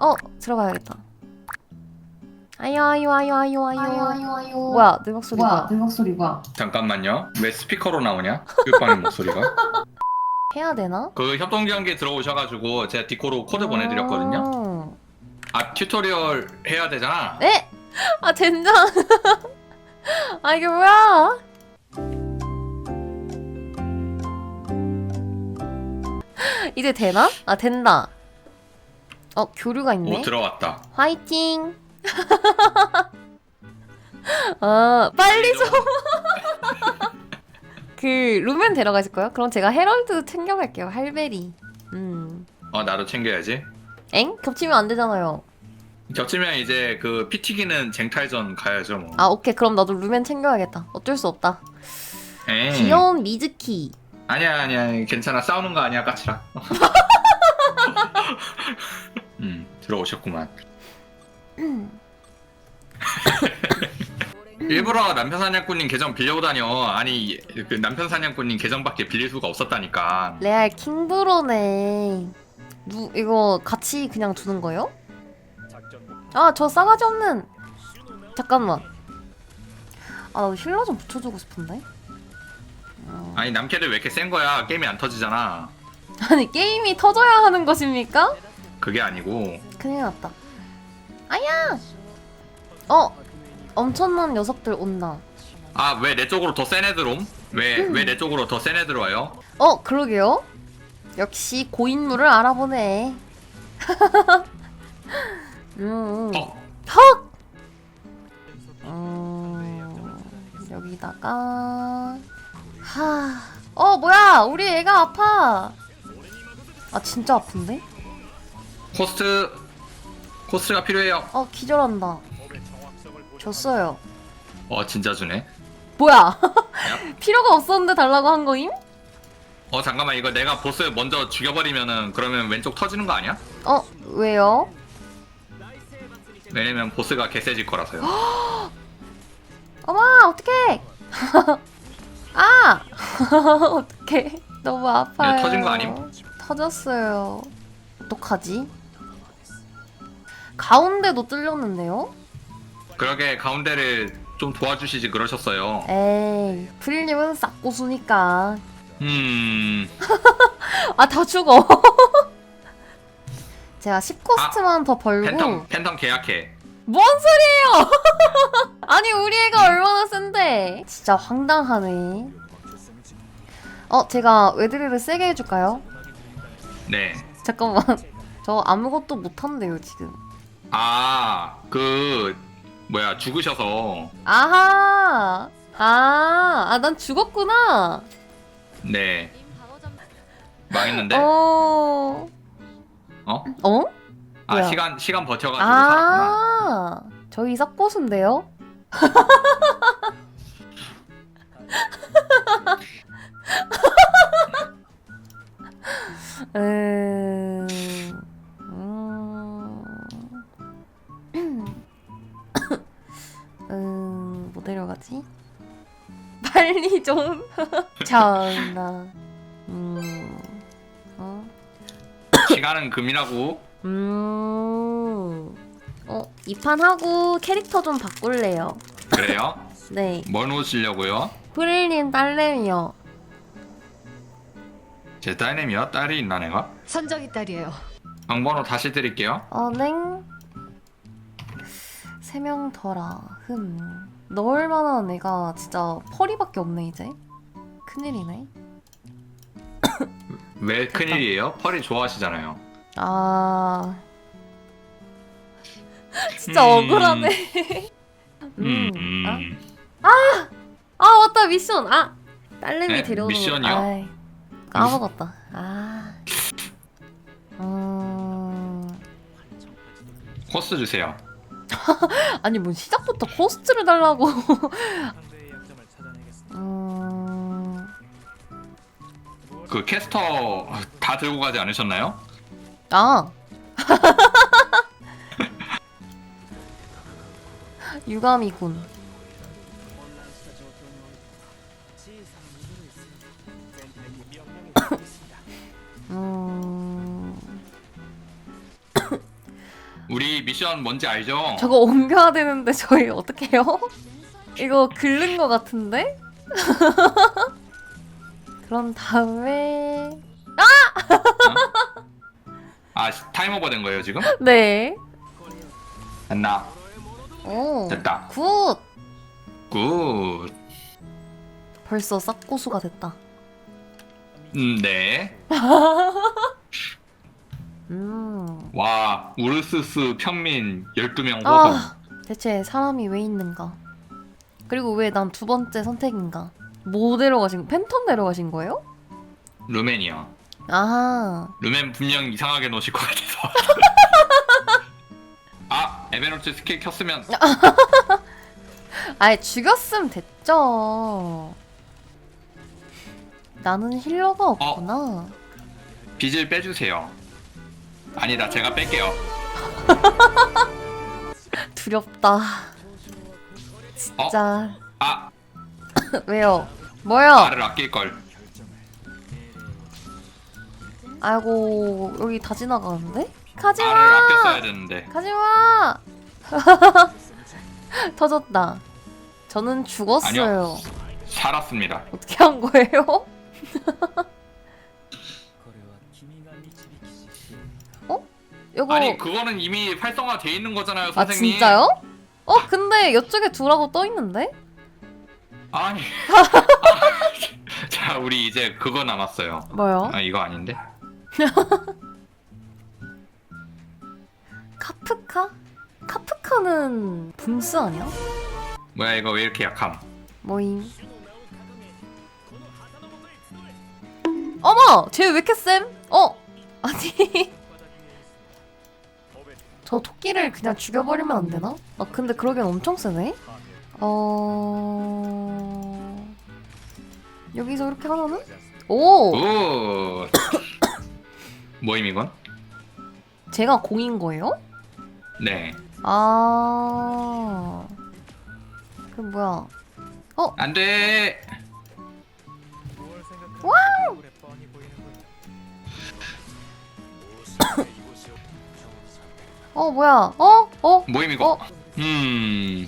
어 들어가야겠다. 아유 아유 아유 아유 아유. 아유 아유 뭐야 내 목소리가. 뭐야 내 목소리가 잠깐만요. 왜 스피커로 나오냐? 교육반의 목소리가. 해야 되나? 그 협동 경기 들어오셔가지고 제가 디코로 코드 보내드렸거든요. 음. 아 튜토리얼 해야 되잖아. 에? 아 젠장. 아 이게 뭐야? 이제 되나? 아 된다. 어 교류가 있네. 오 들어왔다. 화이팅. 아 빨리 좀. 그 루멘 데려가 있을 거요? 그럼 제가 헤럴드 챙겨갈게요. 할베리. 음. 어 나도 챙겨야지. 엥? 겹치면 안 되잖아요. 겹치면 이제 그 피튀기는 쟁탈전 가야죠 뭐. 아 오케이 그럼 나도 루멘 챙겨야겠다. 어쩔 수 없다. 에이. 귀여운 미즈키. 아니야 아니야 괜찮아 싸우는 거 아니야 까칠아. 음 들어오셨구만. 일부러 남편 사냥꾼님 계정 빌려고 다녀. 아니 그 남편 사냥꾼님 계정밖에 빌릴 수가 없었다니까. 레알 킹브로네. 누 이거 같이 그냥 두는 거요? 아 저 싸가지 없는. 잠깐만. 아 나도 힐러 좀 붙여주고 싶은데. 어. 아니 남캐들 왜 이렇게 센 거야? 게임이 안 터지잖아. 아니 게임이 터져야 하는 것입니까? 그게 아니고 큰일 났다. 아야. 어 엄청난 녀석들 온다. 아 왜 내 쪽으로 더 센 애들 옴? 왜 왜 내 쪽으로 더 센 애들 와요? 어 그러게요. 역시 고인물을 알아보네. 음. 어 턱! 음, 여기다가 하. 어 뭐야 우리 애가 아파. 아 진짜 아픈데? 코스트 코스트가 필요해요. 어 기절한다. 줬어요. 어 진짜 주네. 뭐야? 필요가 없었는데 달라고 한 거임? 어 잠깐만 이거 내가 보스 먼저 죽여버리면은 그러면 왼쪽 터지는 거 아니야? 어 왜요? 왜냐면 보스가 개세질 거라서요. 어머 어떡해 아 어떡해 너무 아파요 야, 터진 거 아님? 터졌어요 어떡하지 가운데도 뚫렸는데요? 그러게 가운데를 좀 도와주시지 그러셨어요. 에이 프릴님은 싹고수니까. 음. 아 다 죽어. 제가 10코스트만 더 벌고. 아, 팬텀 팬텀 계약해. 뭔 소리예요? 아니 우리 애가 얼마나 센데. 진짜 황당하네. 어 제가 외드리를 세게 해줄까요? 네. 잠깐만. 저 아무것도 못한대요 지금 아 그 뭐야 죽으셔서 아하 아난 죽었구나 네 망했는데 어 어? 어? 아 뭐야? 시간 시간 버텨가지고 살았구나. 아 저희 삭보수인데요 뭐 내려가지? 빨리 좀. 참나. 음, 어, 시간은 금이라고. 음, 어, 이 판 하고 캐릭터 좀 바꿀래요. 그래요? 네, 뭘 놓으시려고요? 프릴린 딸내미요. 제 딸내미요? 딸이 있나 내가? 선정이 딸이에요. 방번호 다시 드릴게요. 어, 냉. 세 명 더라. 흠. 넣을 만한 애가 진짜 펄이밖에 없네 이제. 큰일이네. 왜 큰일이에요? 펄이 좋아하시잖아요. 아. 진짜 음. 억울하네. 음, 음. 음. 아? 아 맞다 미션. 아 딸내미 네? 데려오는 거. 미션이요? 아이, 까먹었다. 아. 음. 코스 주세요. 아니 뭐 시작부터 코스트를 달라고. 음. 그 캐스터 다 들고 가지 않으셨나요? 아. 유감이군. 음. 우리 미션 뭔지 알죠? 저거 옮겨야 되는데 저희 어떻게 해요? 이거 긁는 거 같은데? 그런 다음에 아 시- 타임 오버 된 거예요 지금? 네. 됐나? 오. 됐다. 굿. 굿. 벌써 싹고수가 됐다. 음, 네. 음. 와 우르스스 평민 12명 호송. 아, 대체 사람이 왜 있는가? 그리고 왜 난 두 번째 선택인가? 뭐 데려가신 팬텀 데려가신 거예요? 루멘이요. 아, 루멘 분명 이상하게 노실 것 같아서. 아 에베노츠 스킬 켰으면 아예 죽였으면 됐죠. 나는 힐러가 없구나. 빚을 빼주세요. 아니다 제가 뺄게요. 두렵다. 진짜 아 왜요? 뭐요? 말을 아낄 걸. 아이고 여기 다 지나가는데? 가지 말을 마. 아꼈어야 되는데. 가지 마. 터졌다. 저는 죽었어요. 살았습니다. 어떻게 한 거예요? 어? 이거 아니 그거는 이미 활성화 돼 있는 거잖아요 아 선생님. 진짜요? 어 근데 이쪽에 두라고 떠 있는데? 아니. 자 우리 이제 그거 남았어요. 뭐요? 아 이거 아닌데? 카프카? 카프카는 분스 아니야? 뭐야 이거 왜 이렇게 약함? 뭐임? 어머! 쟤 왜 이렇게 쌤? 어? 아니 저 토끼를 그냥 죽여버리면 안 되나? 아 근데 그러기엔 엄청 세네? 어... 여기서 이렇게 하면은? 오! 오. 뭐임 이건? 제가 공인 거예요? 네. 아... 그 뭐야 안 돼. 어 뭐야 어? 어? 뭐임 이거? 어? 음.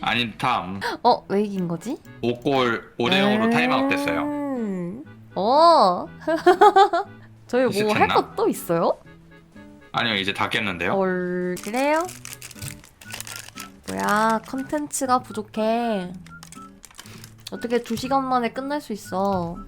아닌 탐. 어? 왜 이긴 거지? 5골 5대 0으로 타임아웃 됐어요. 음. 어. 저희 뭐 할 비슷했나? 것 또 있어요? 아니요 이제 다 깼는데요. 헐. 그래요? 뭐야 컨텐츠가 부족해. 어떻게 2시간 만에 끝낼 수 있어.